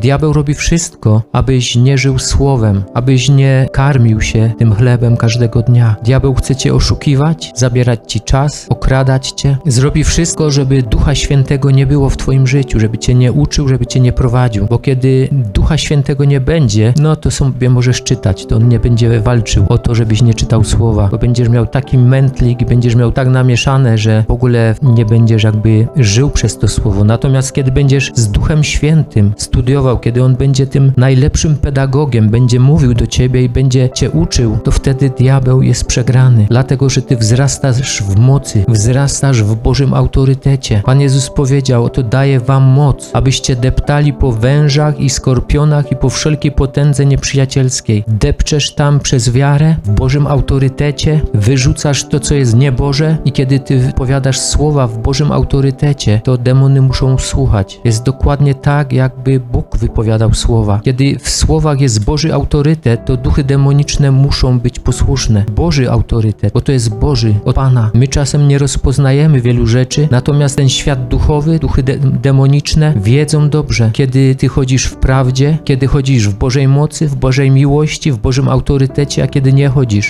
diabeł robi wszystko, abyś nie żył słowem, abyś nie karmił się tym chlebem każdego dnia. Diabeł chce cię oszukiwać, zabierać ci czas, okradać cię. Zrobi wszystko, żeby Ducha Świętego nie było w twoim życiu, żeby cię nie uczył, żeby cię nie prowadził. Bo kiedy Ducha Świętego nie będzie, no to sobie możesz czytać, to on nie będzie walczył o to, żebyś nie czytał słowa, bo będziesz miał taki mętlik i będziesz miał tak namieszane, że w ogóle nie będziesz jakby żył przez to słowo. Natomiast kiedy będziesz z Duchem Świętym studiował, kiedy on będzie tym najlepszym pedagogiem, będzie mówił do ciebie i będzie cię uczył, to wtedy diabeł jest przegrany, dlatego że ty wzrastasz w mocy, wzrastasz w Bożym autorytecie. Pan Jezus powiedział: Oto daję wam moc, abyście deptali po wężach i skorpionach i po wszelkiej potędze nieprzyjacielskiej. Depczesz tam przez wiarę w Bożym autorytecie, wyrzucasz to, co jest nieboże, i kiedy ty wypowiadasz słowa w Bożym autorytecie, to demony muszą słuchać. Jest dokładnie tak, jakby Bóg wypowiadał słowa. Kiedy w słowach jest Boży autorytet, to duchy demoniczne muszą być posłuszne. Boży autorytet, bo to jest Boży od Pana. My czasem nie rozpoznajemy wielu rzeczy, natomiast ten świat duchowy, duchy de demoniczne wiedzą dobrze, kiedy ty chodzisz w prawdzie, kiedy chodzisz w Bożej mocy, w Bożej miłości, w Bożym autorytecie, a kiedy nie chodzisz.